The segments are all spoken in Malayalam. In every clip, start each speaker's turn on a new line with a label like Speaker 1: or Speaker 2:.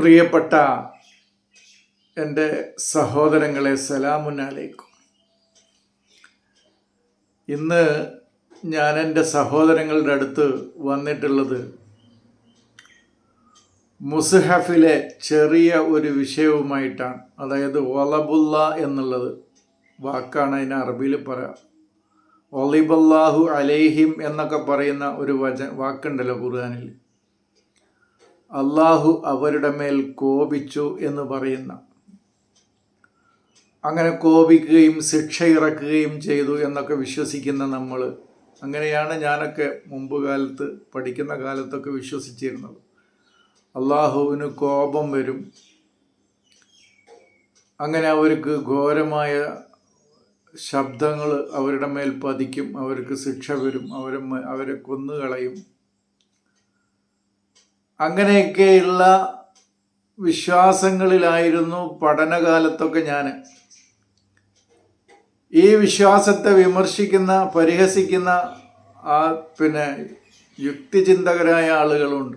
Speaker 1: പ്രിയപ്പെട്ട എന്റെ സഹോദരങ്ങളെ സലാമുനാലേക്കും ഇന്ന് ഞാൻ എന്റെ സഹോദരങ്ങളുടെ അടുത്ത് വന്നിട്ടുള്ളത് മുസ്ഹഫിലെ ചെറിയ ഒരു വിഷയവുമായിട്ടാണ്. അതായത് ഒലബുല്ല എന്നുള്ളത് വാക്കാണ് അതിന് അറബിയിൽ പറയാം. ഒലിബല്ലാഹു അലേഹിം എന്നൊക്കെ പറയുന്ന ഒരു വച വാക്കുണ്ടല്ലോ ഖുർആാനിൽ. അള്ളാഹു അവരുടെ മേൽ കോപിച്ചു എന്ന് പറയുന്ന. അങ്ങനെ കോപിക്കുകയും ശിക്ഷ ഇറക്കുകയും ചെയ്തു എന്നൊക്കെ വിശ്വസിക്കുന്ന നമ്മൾ. അങ്ങനെയാണ് ഞാനൊക്കെ മുമ്പ് കാലത്ത് പഠിക്കുന്ന കാലത്തൊക്കെ വിശ്വസിച്ചിരുന്നത്. അള്ളാഹുവിന് കോപം വരും. അങ്ങനെ അവർക്ക് ഘോരമായ ശബ്ദങ്ങൾ അവരുടെ മേൽ പതിക്കും. അവർക്ക് ശിക്ഷ വരും. അവരെ അവരെ കൊന്നുകളയും. അങ്ങനെയൊക്കെയുള്ള വിശ്വാസങ്ങളിലായിരുന്നു പഠനകാലത്തൊക്കെ ഞാൻ ഈ വിശ്വാസത്തെ വിമർശിക്കുന്ന പരിഹസിക്കുന്ന ആ പിന്നെ യുക്തിചിന്തകരായ ആളുകളുണ്ട്.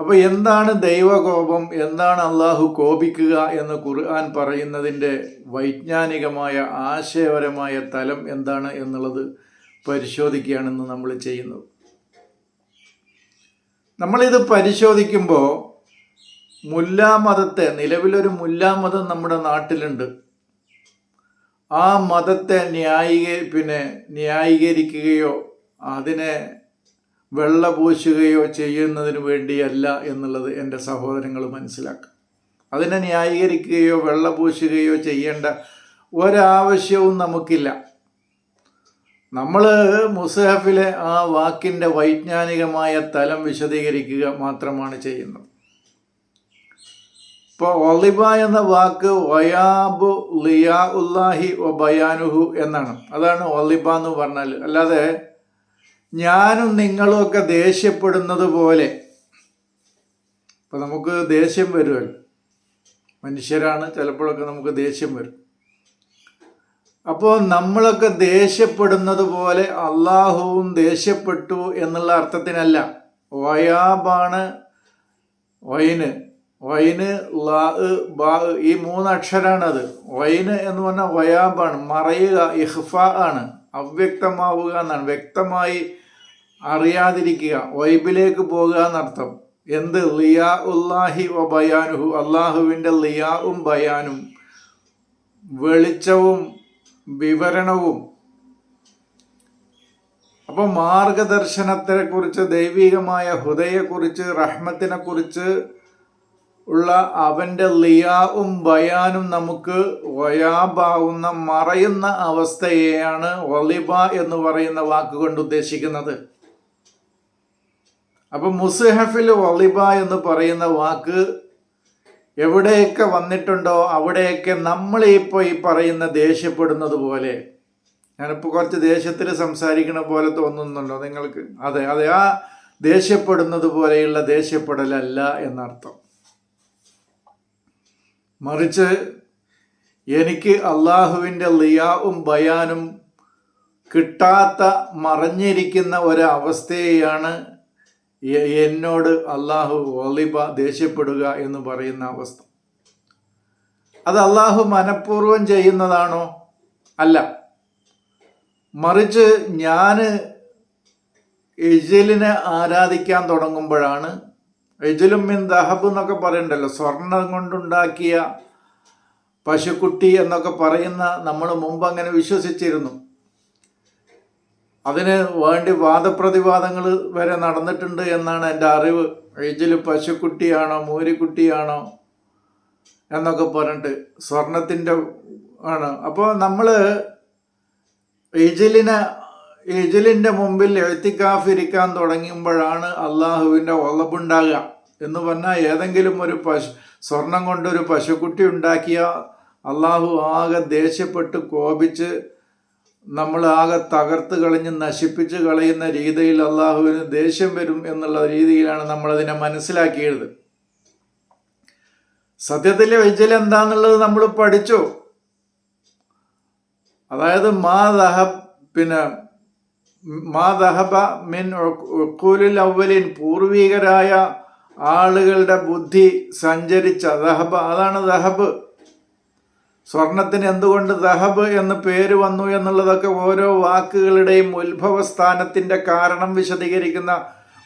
Speaker 1: അപ്പോൾ എന്താണ് ദൈവകോപം? എന്താണ് അള്ളാഹു കോപിക്കുക എന്ന് ഖുർആൻ പറയുന്നതിന്റെ വൈജ്ഞാനികമായ ആശയപരമായ തലം എന്താണ് എന്നുള്ളത് പരിശോധിക്കുകയാണെന്ന് നമ്മൾ ചെയ്യുന്നത്. നമ്മളിത് പരിശോധിക്കുമ്പോൾ മുല്ലാമതത്തെ നിലവിലൊരു മുല്ലാമതം നമ്മുടെ നാട്ടിലുണ്ട്. ആ മതത്തെ ന്യായീക പിന്നെ ന്യായീകരിക്കുകയോ അതിനെ വെള്ളപൂശുകയോ ചെയ്യുന്നതിന് വേണ്ടിയല്ല എന്നുള്ളത് എന്റെ സഹോദരങ്ങൾ മനസ്സിലാക്കുക അതിനെ ന്യായീകരിക്കുകയോ വെള്ളപൂശുകയോ ചെയ്യേണ്ട ഒരാവശ്യവും നമുക്കില്ല. നമ്മൾ മുസഹഫിലെ ആ വാക്കിന്റെ വൈജ്ഞാനികമായ തലം വിശദീകരിക്കുക മാത്രമാണ് ചെയ്യുന്നത്. ഇപ്പോൾ ഒളിബ എന്ന വാക്ക് വയാബു ലിയാ ഉല്ലാഹി ഒ ബയാനുഹു എന്നാണ്. അതാണ് ഒളിബ എന്ന് പറഞ്ഞാൽ അല്ലാതെ ഞാനും നിങ്ങളും ഒക്കെ ദേഷ്യപ്പെടുന്നത് പോലെ ഇപ്പം നമുക്ക് ദേഷ്യം വരുമല്ലോ. മനുഷ്യരാണ് ചിലപ്പോഴൊക്കെ നമുക്ക് ദേഷ്യം വരും. അപ്പോൾ നമ്മളൊക്കെ ദേഷ്യപ്പെടുന്നത് പോലെ അള്ളാഹുവും ദേഷ്യപ്പെട്ടു എന്നുള്ള അർത്ഥത്തിനല്ല. വയാബാണ് വൈന്. വൈന് ലാ ബാ ഈ മൂന്നക്ഷരാണത് വൈന് എന്ന് പറഞ്ഞാൽ വയാബാണ്. മറയുക ഇഹ്ഫ ആണ്. അവ്യക്തമാവുക എന്നാണ്. വ്യക്തമായി അറിയാതിരിക്കുക. വൈബിലേക്ക് പോകുക എന്നർത്ഥം. എന്ത്? ലിയാ ഉല്ലാഹി വ ബയാനുഹു. അള്ളാഹുവിന്റെ ലിയാവും ബയാനും. വെളിച്ചവും വിവരണവും. അപ്പോൾ മാർഗദർശനത്തെക്കുറിച്ച് ദൈവികമായ ഹൃദയെക്കുറിച്ച് റഹ്മത്തിനെക്കുറിച്ച് ഉള്ള അവന്റെ ലിയാവും ബയാനും നമുക്ക് വയാബാവുന്ന മറയുന്ന അവസ്ഥയെയാണ് ഒലിബ എന്ന് പറയുന്ന വാക്കുകൊണ്ട് ഉദ്ദേശിക്കുന്നത്. അപ്പം മുസ്ഹഫിൽ ഒലിബ എന്ന് പറയുന്ന വാക്ക് എവിടെയൊക്കെ വന്നിട്ടുണ്ടോ അവിടെയൊക്കെ നമ്മൾ ഇപ്പോൾ ഈ പറയുന്ന ദേഷ്യപ്പെടുന്നത് പോലെ. ഞാനിപ്പോൾ കുറച്ച് ദേഷ്യത്തിൽ സംസാരിക്കണ പോലെ തോന്നുന്നുണ്ടോ നിങ്ങൾക്ക്? അതെ അതെ ആ ദേഷ്യപ്പെടുന്നത് പോലെയുള്ള ദേഷ്യപ്പെടലല്ല എന്നർത്ഥം. മറിച്ച് എനിക്ക് അള്ളാഹുവിന്റെ ലിയാവും ബയാനും കിട്ടാത്ത മറഞ്ഞിരിക്കുന്ന ഒരവസ്ഥയെയാണ് എന്നോട് അള്ളാഹു ഒലിബ ദേഷ്യപ്പെടുക എന്ന് പറയുന്ന അവസ്ഥ. അത് അള്ളാഹു മനഃപൂർവം ചെയ്യുന്നതാണോ? അല്ല. മറിച്ച് ഞാൻ എജിലിനെ ആരാധിക്കാൻ തുടങ്ങുമ്പോഴാണ് എജിലും മിൻ ദഹബ് എന്നൊക്കെ പറയണ്ടല്ലോ. സ്വർണം കൊണ്ടുണ്ടാക്കിയ പശുക്കുട്ടി എന്നൊക്കെ പറയുന്ന നമ്മൾ മുമ്പ് അങ്ങനെ വിശ്വസിച്ചിരുന്നു. അതിന് വേണ്ടി വാദപ്രതിവാദങ്ങൾ വരെ നടന്നിട്ടുണ്ട് എന്നാണ് എന്റെ അറിവ്. ഇതിൽ പശുക്കുട്ടിയാണോ മൂരിക്കുട്ടിയാണോ എന്നൊക്കെ പറഞ്ഞിട്ട് സ്വർണത്തിന്റെ ആണ്. അപ്പോൾ നമ്മൾ ഇജിലിനെ ഇജിലിന്റെ മുമ്പിൽ എഴുത്തിക്കാഫിരിക്കാൻ തുടങ്ങുമ്പോഴാണ് അള്ളാഹുവിന്റെ ഒളവുണ്ടാകുക എന്ന് പറഞ്ഞാൽ ഏതെങ്കിലും ഒരു പശു സ്വർണം കൊണ്ടൊരു പശുക്കുട്ടി ഉണ്ടാക്കിയ അള്ളാഹു ആകെ ദേഷ്യപ്പെട്ട് കോപിച്ച് നമ്മൾ ആകെ തകർത്ത് കളഞ്ഞ് നശിപ്പിച്ച് കളയുന്ന രീതിയിൽ അള്ളാഹുവിന് ദേഷ്യം വരും എന്നുള്ള രീതിയിലാണ് നമ്മളതിനെ മനസ്സിലാക്കിയത്. സത്യത്തിലെ വൈജൽ എന്താന്നുള്ളത് നമ്മൾ പഠിച്ചു. അതായത് മാ ദഹബ് പിന്നെ മാ ദഹബ മിൻ ഉഖൂലിൽ അവലിൻ പൂർവികരായ ആളുകളുടെ ബുദ്ധി സഞ്ചരിച്ച ദഹബ. അതാണ് ദഹബ്. സ്വർണത്തിന് എന്തുകൊണ്ട് ദഹബ് എന്ന് പേര് വന്നു എന്നുള്ളതൊക്കെ ഓരോ വാക്കുകളുടെയും ഉത്ഭവസ്ഥാനത്തിന്റെ കാരണം വിശദീകരിക്കുന്ന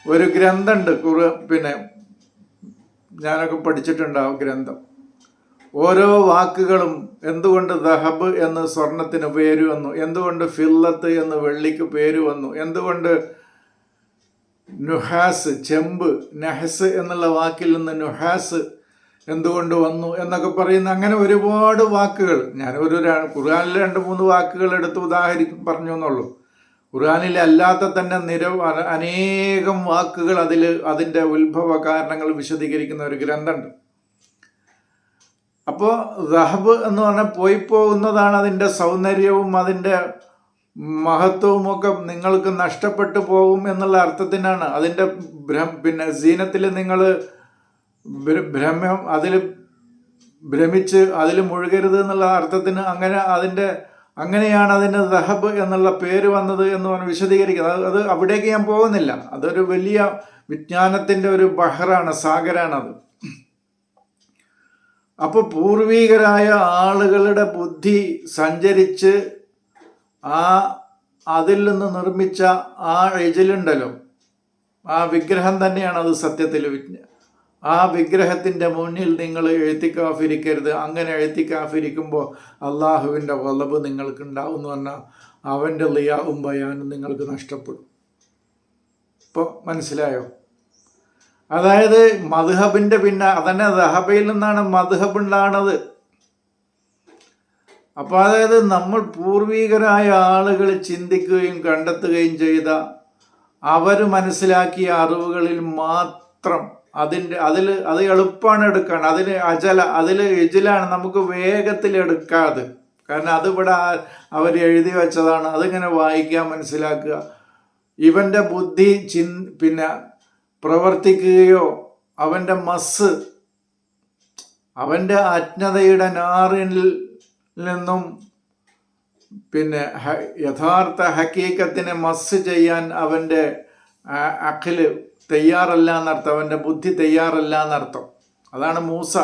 Speaker 1: ഒരു ഗ്രന്ഥമുണ്ട്. കുറു പിന്നെ ഞാനൊക്കെ പഠിച്ചിട്ടുണ്ടാവും ഗ്രന്ഥം. ഓരോ വാക്കുകളും എന്തുകൊണ്ട് ദഹബ് എന്ന് സ്വർണത്തിന് പേര് വന്നു എന്തുകൊണ്ട് ഫില്ലത്ത് എന്ന് വെള്ളിക്ക് പേര് വന്നു എന്തുകൊണ്ട് നുഹാസ് ചെമ്പ് നഹസ് എന്നുള്ള വാക്കിൽ നിന്ന് നുഹാസ് എന്തുകൊണ്ട് വന്നു എന്നൊക്കെ പറയുന്ന അങ്ങനെ ഒരുപാട് വാക്കുകൾ. ഞാൻ ഒരു ഖുർആാനിൽ രണ്ട് മൂന്ന് വാക്കുകൾ എടുത്ത് ഉദാഹരിക്കും പറഞ്ഞു എന്നുള്ളൂ. ഖുർആാനിൽ അല്ലാത്ത തന്നെ നിര അനേകം വാക്കുകൾ അതിൽ അതിന്റെ ഉത്ഭവ കാരണങ്ങൾ വിശദീകരിക്കുന്ന ഒരു ഗ്രന്ഥമുണ്ട്. അപ്പോൾ ദഹബ് എന്ന് പറഞ്ഞാൽ പോയി പോകുന്നതാണ് അതിന്റെ സൗന്ദര്യവും അതിന്റെ മഹത്വവും ഒക്കെ നിങ്ങൾക്ക് നഷ്ടപ്പെട്ടു പോകും എന്നുള്ള അർത്ഥത്തിനാണ്. അതിന്റെ പിന്നെ സീനത്തിൽ നിങ്ങൾ ഭ്രമം അതിൽ ഭ്രമിച്ച് അതിൽ മുഴുകരുത് എന്നുള്ള അർത്ഥത്തിന് അങ്ങനെ അതിന്റെ അങ്ങനെയാണ് അതിന്റെ ദഹബ് എന്നുള്ള പേര് വന്നത് എന്ന് പറഞ്ഞ് വിശദീകരിക്കുന്നത്. അത് അവിടേക്ക് ഞാൻ പോകുന്നില്ല. അതൊരു വലിയ വിജ്ഞാനത്തിന്റെ ഒരു ബഹറാണ് സാഗരാണത്. അപ്പോൾ പൂർവീകരായ ആളുകളുടെ ബുദ്ധി സഞ്ചരിച്ച് ആ അതിൽ നിന്ന് നിർമ്മിച്ച ആ എജിലുണ്ടല്ലോ ആ വിഗ്രഹം തന്നെയാണ് അത് സത്യത്തിൽ വിജ്ഞ ആ വിഗ്രഹത്തിന്റെ മുന്നിൽ നിങ്ങൾ എഴുത്തിക്കാഫിരിക്കരുത്. അങ്ങനെ എഴുത്തിക്കാഫിരിക്കുമ്പോൾ അള്ളാഹുവിന്റെ വലബ് നിങ്ങൾക്ക് ഉണ്ടാവും എന്ന് പറഞ്ഞാൽ അവന്റെ ലിയാവും ബയാനും നിങ്ങൾക്ക് നഷ്ടപ്പെടും. ഇപ്പോൾ മനസ്സിലായോ? അതായത് മധുഹബിന്റെ പിന്നെ അതന്നെ ദഹബയിൽ നിന്നാണ് മധുഹബ് ഉണ്ടാകുന്നത് അപ്പോൾ അതായത് നമ്മൾ പൂർവീകരായ ആളുകൾ ചിന്തിക്കുകയും കണ്ടെത്തുകയും ചെയ്ത അവർ മനസ്സിലാക്കിയ അറിവുകളിൽ മാത്രം അതിന്റെ അതിൽ അത് എളുപ്പമാണ് എടുക്കാൻ. അതിന് അജല അതിൽ എജിലാണ് നമുക്ക് വേഗത്തിൽ എടുക്കാതെ. കാരണം അതിവിടെ അവർ എഴുതി വെച്ചതാണ്. അതിങ്ങനെ വായിക്കാൻ മനസ്സിലാക്കുക. ഇവന്റെ ബുദ്ധി ചിൻ പിന്നെ പ്രവർത്തിക്കുകയോ അവന്റെ മസ് അവന്റെ അജ്ഞതയുടെ നാറിൽ നിന്നും പിന്നെ യഥാർത്ഥ ഹക്കീക്കത്തിനെ മസ് ചെയ്യാൻ അവന്റെ അഖിൽ തയ്യാറല്ല എന്നർത്ഥം അവന്റെ ബുദ്ധി തയ്യാറല്ല എന്നർത്ഥം. അതാണ് മൂസ.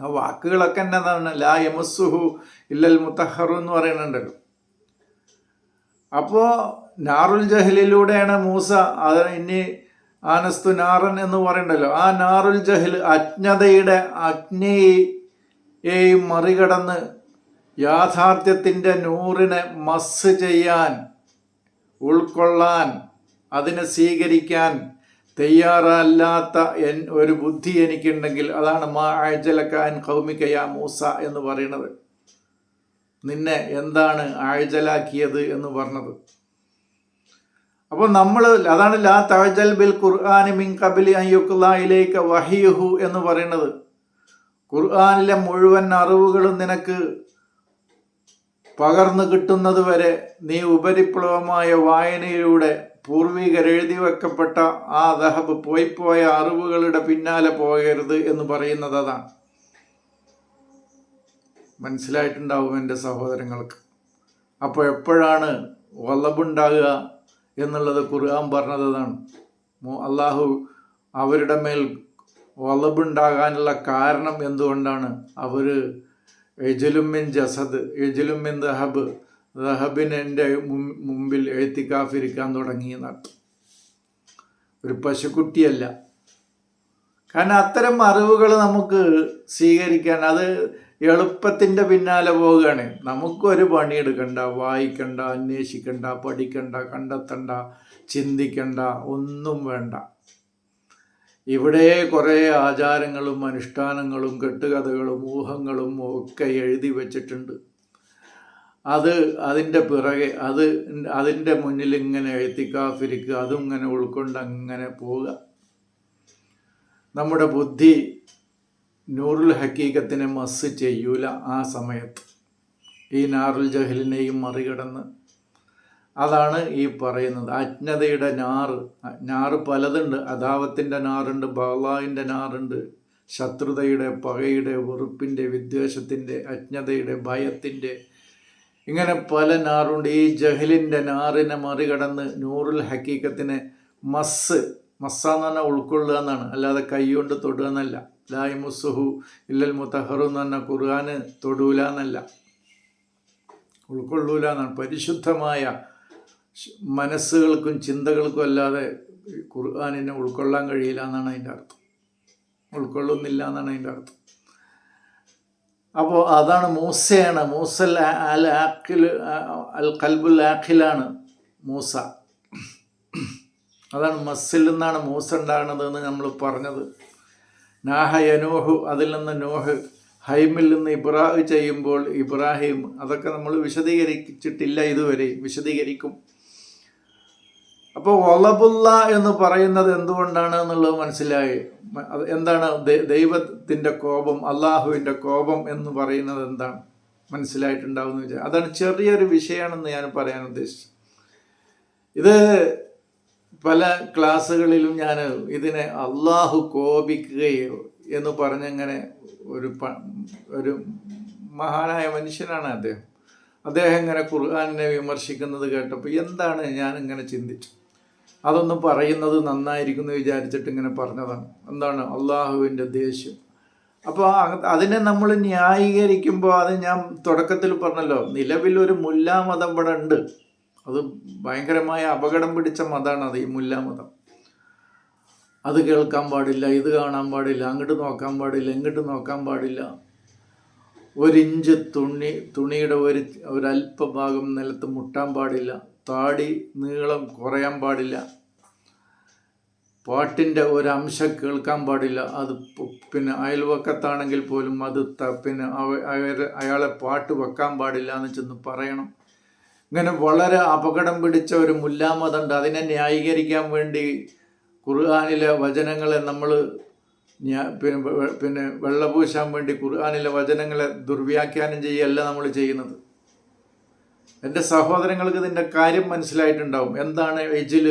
Speaker 1: ആ വാക്കുകളൊക്കെ എന്നതാണ്. ലാ യമസുഹു ഇല്ലൽ മുത്തഹറു എന്ന് പറയുന്നുണ്ടല്ലോ. അപ്പോൾ നാറുൽ ജഹലിലൂടെയാണ് മൂസ അത് ഇനി ആനസ്തു നാറൻ എന്ന് പറയണ്ടല്ലോ. ആ നാറുൽ ജഹൽ അജ്ഞതയുടെ അഗ്നിയെയും മറികടന്ന് യാഥാർത്ഥ്യത്തിന്റെ നൂറിനെ മസ് ചെയ്യാൻ ഉൾക്കൊള്ളാൻ അതിനെ സ്വീകരിക്കാൻ തയ്യാറല്ലാത്ത എൻ ഒരു ബുദ്ധി എനിക്കുണ്ടെങ്കിൽ അതാണ് മാ ആഴ്ചലക്കാൻ കൗമിക്കയ മൂസ എന്ന് പറയുന്നത്. നിന്നെ എന്താണ് ആഴ്ചലാക്കിയത് എന്ന് പറഞ്ഞത്. അപ്പോൾ നമ്മൾ അതാണ് ലാ തഴജൽ ബിൽ ഖുർആാനി മിൻ കബിലി അയ്യുക്കുലായിലേക്ക് വഹിയുഹു എന്ന് പറയുന്നത്. ഖുർആാനിലെ മുഴുവൻ അറിവുകളും നിനക്ക് പകർന്നു കിട്ടുന്നത് വരെ നീ ഉപരിപ്ലവമായ വായനയിലൂടെ പൂർവികർ എഴുതി വെക്കപ്പെട്ട ആ ദഹബ് പോയിപ്പോയ അറിവുകളുടെ പിന്നാലെ പോകരുത് എന്ന് പറയുന്നത് അതാണ്. മനസ്സിലായിട്ടുണ്ടാവും എന്റെ സഹോദരങ്ങൾക്ക്. അപ്പോൾ എപ്പോഴാണ് വല്ലബുണ്ടാകുക എന്നുള്ളത് ഖുർആൻ പറഞ്ഞതാണ് അള്ളാഹു അവരുടെ മേൽ വലബുണ്ടാകാനുള്ള കാരണം എന്തുകൊണ്ടാണ്? അവർ എജുലുമിൻ ജസദ് എജുലുമിൻ ദഹബ് മും- മുമ്പിൽ എഴുത്തിക്കാഫിരിക്കാൻ തുടങ്ങി എന്നർത്ഥം ഒരു പശുക്കുട്ടിയല്ല. കാരണം അത്തരം അറിവുകൾ നമുക്ക് സ്വീകരിക്കാൻ അത് എളുപ്പത്തിന്റെ പിന്നാലെ പോവുകയാണ്. നമുക്കൊരു പണിയെടുക്കണ്ട വായിക്കണ്ട അന്വേഷിക്കണ്ട പഠിക്കണ്ട കണ്ടെത്തണ്ട ചിന്തിക്കണ്ട ഒന്നും വേണ്ട. ഇവിടെ കുറേ ആചാരങ്ങളും അനുഷ്ഠാനങ്ങളും കെട്ടുകഥകളും ഊഹങ്ങളും ഒക്കെ എഴുതി വച്ചിട്ടുണ്ട്. അത് അതിന്റെ പിറകെ അത് അതിന്റെ മുന്നിൽ ഇങ്ങനെ എഴുത്തിക്കാഫിരിക്കുക അതും ഇങ്ങനെ ഉൾക്കൊണ്ട് അങ്ങനെ പോവുക. നമ്മുടെ ബുദ്ധി നൂറുൽ ഹക്കീകത്തിനെ മസ് ചെയ്യൂല ആ സമയത്ത്. ഈ നാറുൽ ജഹലിനെയും മറികടന്ന്. അതാണ് ഈ പറയുന്നത്. അജ്ഞതയുടെ നാറ് ഞാറ് പലതുണ്ട്. അദാവത്തിന്റെ നാറുണ്ട് ബഹ്ലാവിന്റെ നാറുണ്ട് ശത്രുതയുടെ പകയുടെ വെറുപ്പിന്റെ വിദ്വേഷത്തിന്റെ അജ്ഞതയുടെ ഭയത്തിന്റെ ഇങ്ങനെ പല നാറുണ്ട്. ഈ ജഹലിന്റെ നാറിനെ മറികടന്ന് നൂറുൽ ഹക്കീക്കത്തിനെ മസ് മസ്സ എന്ന് പറഞ്ഞാൽ ഉൾക്കൊള്ളുക എന്നാണ്. അല്ലാതെ കൈ കൊണ്ട് തൊടുക എന്നല്ല. ലായ് മുസുഹു ഇല്ലൽ മുത്തഹറു എന്ന് പറഞ്ഞാൽ ഖുർആാന് തൊടൂല എന്നല്ല. ഉൾക്കൊള്ളൂല എന്നാണ്. പരിശുദ്ധമായ മനസ്സുകൾക്കും ചിന്തകൾക്കും അല്ലാതെ ഖുർആാനിനെ ഉൾക്കൊള്ളാൻ കഴിയില്ല എന്നാണ് അതിന്റെ അർത്ഥം. ഉൾക്കൊള്ളുന്നില്ല എന്നാണ് അതിന്റെ അർത്ഥം. അപ്പോൾ അതാണ് മൂസയാണ്. മൂസൽ അൽ ആഖിൽ അൽ കൽബുൽ ആഖിലാണ് മൂസ. അതാണ് മസ്സിൽ നിന്നാണ് മൂസ ഉണ്ടാകുന്നത് എന്ന് നമ്മൾ പറഞ്ഞത്. നാഹ യനോഹു അതിൽ നിന്ന് നോഹ് ഹൈമിൽ നിന്ന് ഇബ്രാഹ് ചെയ്യുമ്പോൾ ഇബ്രാഹിം അതൊക്കെ നമ്മൾ വിശദീകരിച്ചിട്ടില്ല ഇതുവരെ വിശദീകരിക്കും. അപ്പോൾ ഒളബുല്ല എന്ന് പറയുന്നത് എന്തുകൊണ്ടാണ് എന്നുള്ളത് മനസ്സിലായി. എന്താണ് ദൈവത്തിന്റെ കോപം അള്ളാഹുവിന്റെ കോപം എന്ന് പറയുന്നത് എന്താണ്? മനസ്സിലായിട്ടുണ്ടാവും എന്ന് വെച്ചാൽ അതാണ് ചെറിയൊരു വിഷയമാണെന്ന് ഞാൻ പറയാൻ ഉദ്ദേശിച്ചു ഇത് പല ക്ലാസ്സുകളിലും ഞാൻ ഇതിനെ അള്ളാഹു കോപിക്കുകയോ എന്ന് പറഞ്ഞങ്ങനെ ഒരു ഒരു മഹാനായ മനുഷ്യനാണ് അദ്ദേഹം. അദ്ദേഹം ഇങ്ങനെ ഖുർആാനിനെ വിമർശിക്കുന്നത് കേട്ടപ്പോൾ എന്താണ് ഞാൻ ഇങ്ങനെ ചിന്തിച്ചു അതൊന്നും പറയുന്നത് നന്നായിരിക്കും എന്ന് വിചാരിച്ചിട്ട് ഇങ്ങനെ പറഞ്ഞതാണ്. എന്താണ്? അള്ളാഹുവിന്റെ ദേഷ്യം. അപ്പോൾ അതിനെ നമ്മൾ ന്യായീകരിക്കുമ്പോൾ അത് ഞാൻ തുടക്കത്തിൽ പറഞ്ഞല്ലോ നിലവിലൊരു മുല്ലാ മതം ഇവിടെ ഉണ്ട്. അത് ഭയങ്കരമായ അപകടം പിടിച്ച മതമാണ് അത് ഈ മുല്ലാ മതം. അത് കേൾക്കാൻ പാടില്ല ഇത് കാണാൻ പാടില്ല അങ്ങോട്ട് നോക്കാൻ പാടില്ല ഇങ്ങോട്ട് നോക്കാൻ പാടില്ല. ഒരിഞ്ച് തുണി തുണിയുടെ ഒരു ഒരല്പഭാഗം നിലത്ത് മുട്ടാൻ പാടില്ല. താടി നീളം കുറയാൻ പാടില്ല. പാട്ടിന്റെ ഒരംശം കേൾക്കാൻ പാടില്ല. അത് പിന്നെ അയൽവക്കത്താണെങ്കിൽ പോലും അത് ത- പിന്നെ അവ- അയാളെ പാട്ട് വെക്കാൻ പാടില്ല എന്ന് ചെന്ന് പറയണം. ഇങ്ങനെ വളരെ അപകടം പിടിച്ച ഒരു മുല്ലാമതുണ്ട് അതിനെ ന്യായീകരിക്കാൻ വേണ്ടി ഖുർആാനിലെ വചനങ്ങളെ നമ്മൾ പിന്നെ പിന്നെ വെള്ളപൂശാൻ വേണ്ടി ഖുർആാനിലെ വചനങ്ങളെ ദുർവ്യാഖ്യാനം ചെയ്യല്ല നമ്മൾ ചെയ്യുന്നത്. എന്റെ സഹോദരങ്ങൾക്ക് ഇതിന്റെ കാര്യം മനസ്സിലായിട്ടുണ്ടാവും. എന്താണ് എജിൽ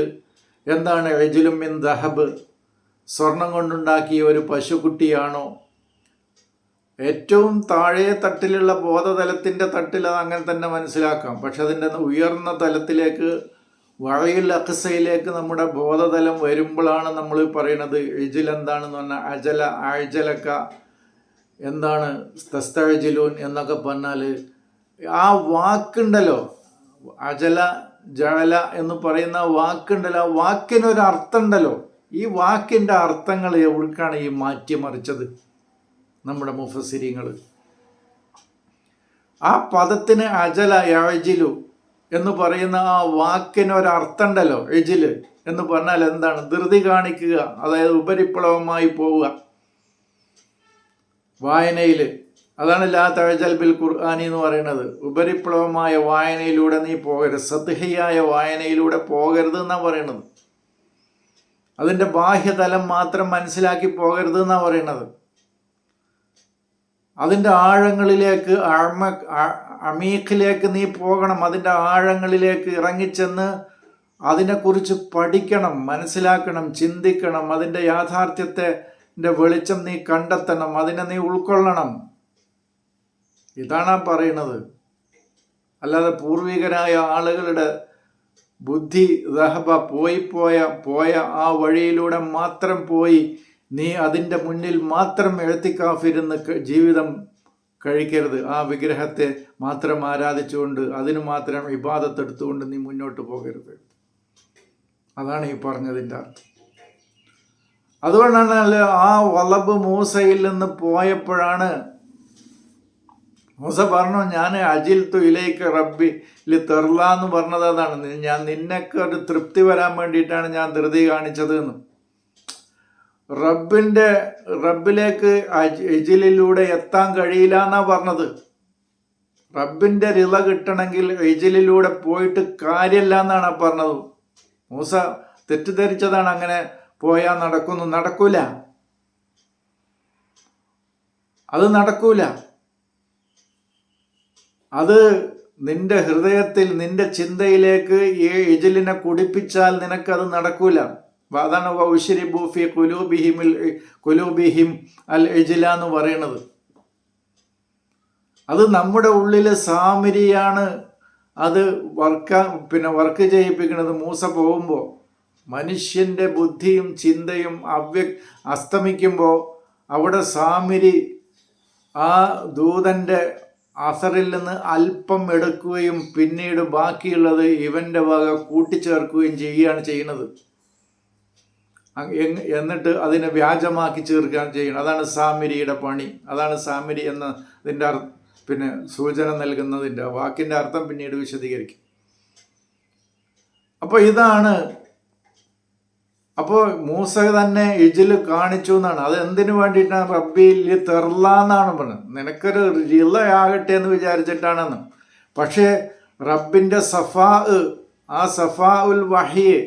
Speaker 1: എന്താണ് എജിലും മിൻ ദഹബ്? സ്വർണം കൊണ്ടുണ്ടാക്കിയ ഒരു പശുക്കുട്ടിയാണോ? ഏറ്റവും താഴെ തട്ടിലുള്ള ബോധതലത്തിന്റെ തട്ടിൽ അത് അങ്ങനെ തന്നെ മനസ്സിലാക്കാം. പക്ഷെ അതിന്റെ ഉയർന്ന തലത്തിലേക്ക് വഴയിൽ അക്സയിലേക്ക് നമ്മുടെ ബോധതലം വരുമ്പോഴാണ് നമ്മൾ പറയുന്നത് എജിൽ എന്താണെന്ന് പറഞ്ഞാൽ അജല ആഴ്ചലക്ക എന്താണ് തസ്തഴജിലൂൻ എന്നൊക്കെ പറഞ്ഞാൽ ആ വാക്കുണ്ടല്ലോ. അജല ജഴല എന്ന് പറയുന്ന വാക്കുണ്ടല്ലോ. ആ വാക്കിനൊരു അർത്ഥം ഉണ്ടല്ലോ ഈ വാക്കിന്റെ അർത്ഥങ്ങൾ എവിടേക്കാണ് ഈ മാറ്റിമറിച്ചത്? നമ്മുടെ മുഫസിരിങ്ങൾ ആ പദത്തിന് അജല യജിലു എന്ന് പറയുന്ന ആ വാക്കിന് ഒരു അർത്ഥം ഉണ്ടല്ലോ എജിൽ എന്ന് പറഞ്ഞാൽ എന്താണ്? ധൃതി കാണിക്കുക അതായത് ഉപരിപ്ലവമായി പോവുക. വായനയിൽ അതാണ് ലാ തഴജൽ ബിൽ ഖുർആാനി എന്ന് പറയുന്നത്. ഉപരിപ്ലവമായ വായനയിലൂടെ നീ പോകരുത്. സദ്ഹയായ വായനയിലൂടെ പോകരുത് എന്നാണ് പറയുന്നത്. അതിന്റെ ബാഹ്യതലം മാത്രം മനസ്സിലാക്കി പോകരുത് എന്നാണ് പറയുന്നത്. അതിന്റെ ആഴങ്ങളിലേക്ക് അമ അമീഖിലേക്ക് നീ പോകണം. അതിന്റെ ആഴങ്ങളിലേക്ക് ഇറങ്ങിച്ചെന്ന് അതിനെക്കുറിച്ച് പഠിക്കണം മനസ്സിലാക്കണം ചിന്തിക്കണം. അതിന്റെ യാഥാർത്ഥ്യത്തെ വെളിച്ചം നീ കണ്ടെത്തണം. അതിനെ നീ ഉൾക്കൊള്ളണം. ഇതാണ് ആ പറയുന്നത് അല്ലാതെ പൂർവികരായ ആളുകളുടെ ബുദ്ധി ദഹബ പോയി പോയ പോയ ആ വഴിയിലൂടെ മാത്രം പോയി നീ അതിന്റെ മുന്നിൽ മാത്രം എഴുത്തിക്കാഫിരുന്ന് ജീവിതം കഴിക്കരുത്. ആ വിഗ്രഹത്തെ മാത്രം ആരാധിച്ചുകൊണ്ട് അതിന് മാത്രം ഇബാദത്തെടുത്തുകൊണ്ട് നീ മുന്നോട്ട് പോകരുത്. അതാണ് ഈ പറഞ്ഞതിന്റെ അർത്ഥം. അതുകൊണ്ടാണ് ആ വളബ് മൂസയിൽ നിന്ന് പോയപ്പോഴാണ് മൂസ പറഞ്ഞു ഞാൻ അജിൽ തുയിലേക്ക് റബ്ബി ലി തെർല എന്ന് പറഞ്ഞത് അതാണ് ഞാൻ നിന്നൊക്കെ ഒരു തൃപ്തി വരാൻ വേണ്ടിയിട്ടാണ് ഞാൻ ധൃതി കാണിച്ചത് എന്ന് റബ്ബിന്റെ റബ്ബിലേക്ക് എജിലിലൂടെ എത്താൻ കഴിയില്ല എന്നാ പറഞ്ഞത്. റബ്ബിന്റെ റിള കിട്ടണമെങ്കിൽ എജിലിലൂടെ പോയിട്ട് കാര്യമില്ല എന്നാണ് പറഞ്ഞത്. മൂസ തെറ്റിദ്ധരിച്ചതാണ് അങ്ങനെ പോയാൽ നടക്കുന്നു. നടക്കൂല. അത് നടക്കൂല. അത് നിന്റെ ഹൃദയത്തിൽ നിന്റെ ചിന്തയിലേക്ക് ഈ ഇജിലിനെ കുടിപ്പിച്ചാൽ നിനക്കത് നടക്കൂല. അതാണ് ഉശരി ബൂഫി കുലൂബിഹിമിൽ കുലൂബിഹിം അൽ ഇജില എന്ന് പറയുന്നത്. അത് നമ്മുടെ ഉള്ളിലെ സാമിരിയാണ് അത് വർക്ക പിന്നെ വർക്ക് ചെയ്യിപ്പിക്കുന്നത്. മൂസ പോകുമ്പോൾ മനുഷ്യന്റെ ബുദ്ധിയും ചിന്തയും അവ്യ അസ്തമിക്കുമ്പോൾ അവിടെ സാമിരി ആ ദൂതന്റെ അസറിൽ നിന്ന് അല്പം എടുക്കുകയും പിന്നീട് ബാക്കിയുള്ളത് ഇവന്റെ വക കൂട്ടിച്ചേർക്കുകയും ചെയ്യുകയാണ് ചെയ്യുന്നത്. എന്നിട്ട് അതിനെ വ്യാജമാക്കി ചേർക്കാൻ ചെയ്യണം അതാണ് സാമിരിയുടെ പണി. അതാണ് സാമിരി എന്ന ഇതിന്റെ അർ പിന്നെ സൂചന നൽകുന്നതിന്റെ വാക്കിന്റെ അർത്ഥം പിന്നീട് വിശദീകരിക്കും. അപ്പോൾ ഇതാണ് അപ്പോൾ മൂസ തന്നെ ഇജിൽ കാണിച്ചു എന്നാണ് അത് എന്തിനു വേണ്ടിയിട്ടാണ് റബ്ബി ലി തെർല എന്നാണ് പറഞ്ഞത്. നിനക്കൊരു റിളയാകട്ടെ എന്ന് വിചാരിച്ചിട്ടാണെന്ന്. പക്ഷേ റബ്ബിന്റെ സഫാ ആ സഫാ ഉൽ വഹിയെ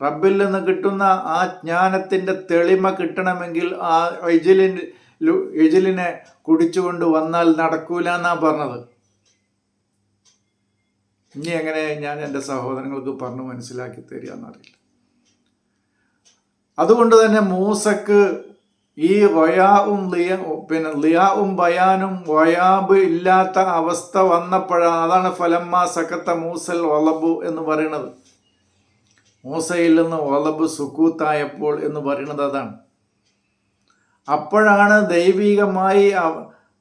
Speaker 1: റബ്ബിൽ നിന്ന് കിട്ടുന്ന ആ ജ്ഞാനത്തിന്റെ തെളിമ കിട്ടണമെങ്കിൽ ആ ഇജിലിൻ ഇജിലിനെ കുടിച്ചുകൊണ്ട് വന്നാൽ നടക്കൂല എന്നാ പറഞ്ഞത്. ഇനി എങ്ങനെ ഞാൻ എന്റെ സഹോദരങ്ങൾക്ക് പറഞ്ഞു മനസ്സിലാക്കി തരിക എന്നറിയില്ല അതുകൊണ്ട് തന്നെ മൂസക്ക് ഈ വയാവും ലിയ പിന്നെ ലിയാവും ബയാനും വയാബ് ഇല്ലാത്ത അവസ്ഥ വന്നപ്പോഴാണ് അതാണ് ഫലമ്മ സക്കത്ത മൂസൽ ഒളബു എന്ന് പറയുന്നത്. മൂസയിൽ നിന്ന് ഒളബ് സുക്കൂത്തായപ്പോൾ എന്ന് പറയുന്നത് അതാണ്. അപ്പോഴാണ് ദൈവികമായി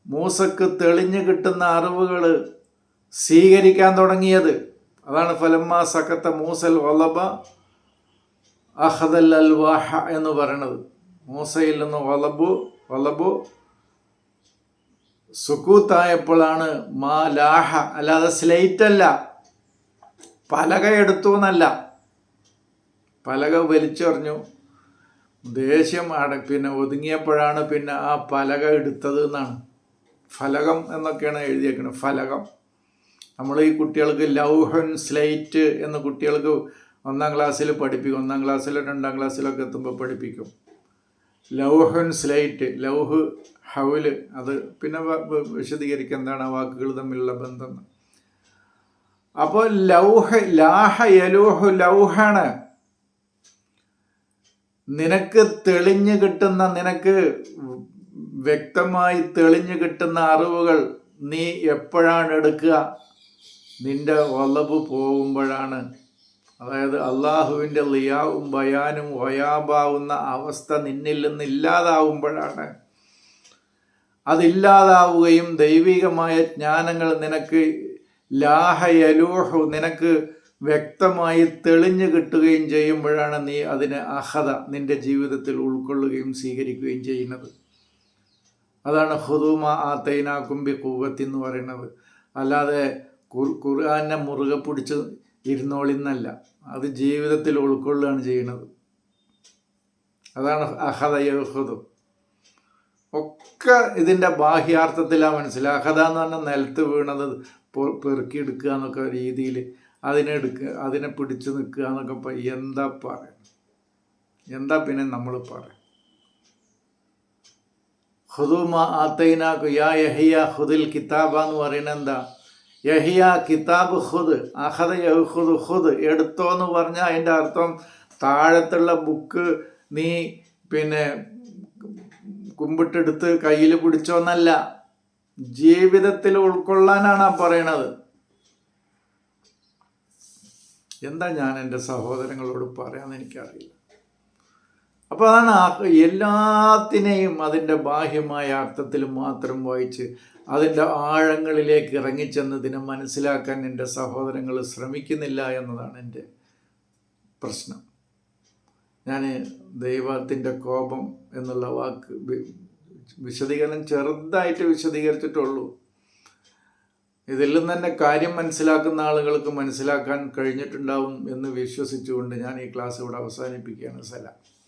Speaker 1: മൂസക്ക് തെളിഞ്ഞു കിട്ടുന്ന അറിവുകൾ സ്വീകരിക്കാൻ തുടങ്ങിയത്. അതാണ് ഫലമ്മ സക്കത്ത മൂസൽ ഒളബ അഹദൽ അൽവാഹ എന്ന് പറയണത്. മൂസയിൽ നിന്ന് വലബു വലബു സുക്കൂത്തായപ്പോഴാണ് മാ ലാഹ അല്ലാതെ സ്ലേറ്റ് അല്ല. പലക എടുത്തു എന്നല്ല. പലക വലിച്ചെറിഞ്ഞു ദേഷ്യം അട പിന്നെ ഒതുങ്ങിയപ്പോഴാണ് പിന്നെ ആ പലക എടുത്തത് എന്നാണ്. ഫലകം എന്നൊക്കെയാണ് എഴുതിയേക്കുന്നത് ഫലകം. നമ്മൾ ഈ കുട്ടികൾക്ക് ലൗഹൻ സ്ലേറ്റ് എന്ന് കുട്ടികൾക്ക് ഒന്നാം ക്ലാസ്സിൽ പഠിപ്പിക്കും. ഒന്നാം ക്ലാസ്സിൽ രണ്ടാം ക്ലാസ്സിലൊക്കെ എത്തുമ്പോൾ പഠിപ്പിക്കും. ലൗഹൻ സ്ലൈറ്റ് ലൗഹ് ഹൗൽ അത് പിന്നെ വിശദീകരിക്കുക എന്താണ് ആ വാക്കുകൾ തമ്മിലുള്ള ബന്ധം. അപ്പോൾ ലൗഹ ലാഹ യലൂഹു ലൗഹാണ്. നിനക്ക് തെളിഞ്ഞു കിട്ടുന്ന നിനക്ക് വ്യക്തമായി തെളിഞ്ഞു കിട്ടുന്ന അറിവുകൾ നീ എപ്പോഴാണ് എടുക്കുക? നിന്റെ വളവ് പോകുമ്പോഴാണ് അതായത് അള്ളാഹുവിന്റെ ലിയാവും ബയാനും ഒയാബാവുന്ന അവസ്ഥ നിന്നിൽ നിന്ന് ഇല്ലാതാവുമ്പോഴാണ്. അതില്ലാതാവുകയും ദൈവികമായ ജ്ഞാനങ്ങൾ നിനക്ക് ലാഹയലൂഹു നിനക്ക് വ്യക്തമായി തെളിഞ്ഞു കിട്ടുകയും ചെയ്യുമ്പോഴാണ് നീ അതിനെ അഹത നിന്റെ ജീവിതത്തിൽ ഉൾക്കൊള്ളുകയും സ്വീകരിക്കുകയും ചെയ്യുന്നത്. അതാണ് ഹുദൂമ ആ തൈനാക്കുംബി കൂവത്തി എന്ന് പറയുന്നത്. അല്ലാതെ ഖുർആനെ മുറുകെ പിടിച്ച് ഇരുന്നോളിന്നല്ല. അത് ജീവിതത്തിൽ ഉൾക്കൊള്ളുകയാണ് ചെയ്യുന്നത്. അതാണ് അഹദ ഒക്കെ ഇതിന്റെ ബാഹ്യാർത്ഥത്തിലാണ് മനസ്സിലായി അഹദ എന്ന് പറഞ്ഞാൽ നിലത്ത് വീണത് പെറുക്കിയെടുക്കുക എന്നൊക്കെ രീതിയിൽ അതിനെ എടുക്കുക അതിനെ പിടിച്ചു നിൽക്കുക എന്നൊക്കെ എന്താ പറയുക എന്താ പിന്നെ നമ്മൾ പറയാം ഹുദുമ ആത്തൈനാക്കു യാ യഹിയ ഹുദിൽ കിതാബ എന്ന് പറയുന്നത് എന്താ? യഹിയ കിതാബ് ഹുദ് അഹദ യഹുദ് ഖുദ്. എടുത്തോ എന്ന് പറഞ്ഞാൽ അതിന്റെ അർത്ഥം താഴത്തുള്ള ബുക്ക് നീ പിന്നെ കുമ്പിട്ടെടുത്ത് കയ്യിൽ പിടിച്ചോന്നല്ല. ജീവിതത്തിൽ ഉൾക്കൊള്ളാനാണ് ആ പറയണത്. എന്താ ഞാൻ എന്റെ സഹോദരങ്ങളോട് പറയാമെന്ന് എനിക്കറിയില്ല. അപ്പോൾ അതാണ് എല്ലാത്തിനെയും അതിന്റെ ബാഹ്യമായ അർത്ഥത്തിൽ മാത്രം വായിച്ച് അതിന്റെ ആഴങ്ങളിലേക്ക് ഇറങ്ങിച്ചെന്നതിനെ മനസ്സിലാക്കാൻ എന്റെ സഹോദരങ്ങൾ ശ്രമിക്കുന്നില്ല എന്നതാണ് എന്റെ പ്രശ്നം. ഞാൻ ദൈവത്തിന്റെ കോപം എന്നുള്ള വാക്ക് വിശദീകരണം ചെറുതായിട്ട് വിശദീകരിച്ചിട്ടുള്ളൂ. ഇതിൽ നിന്ന് തന്നെ കാര്യം മനസ്സിലാക്കുന്ന ആളുകൾക്ക് മനസ്സിലാക്കാൻ കഴിഞ്ഞിട്ടുണ്ടാവും എന്ന് വിശ്വസിച്ചുകൊണ്ട് ഞാൻ ഈ ക്ലാസ് ഇവിടെ അവസാനിപ്പിക്കുകയാണ്. സലാം.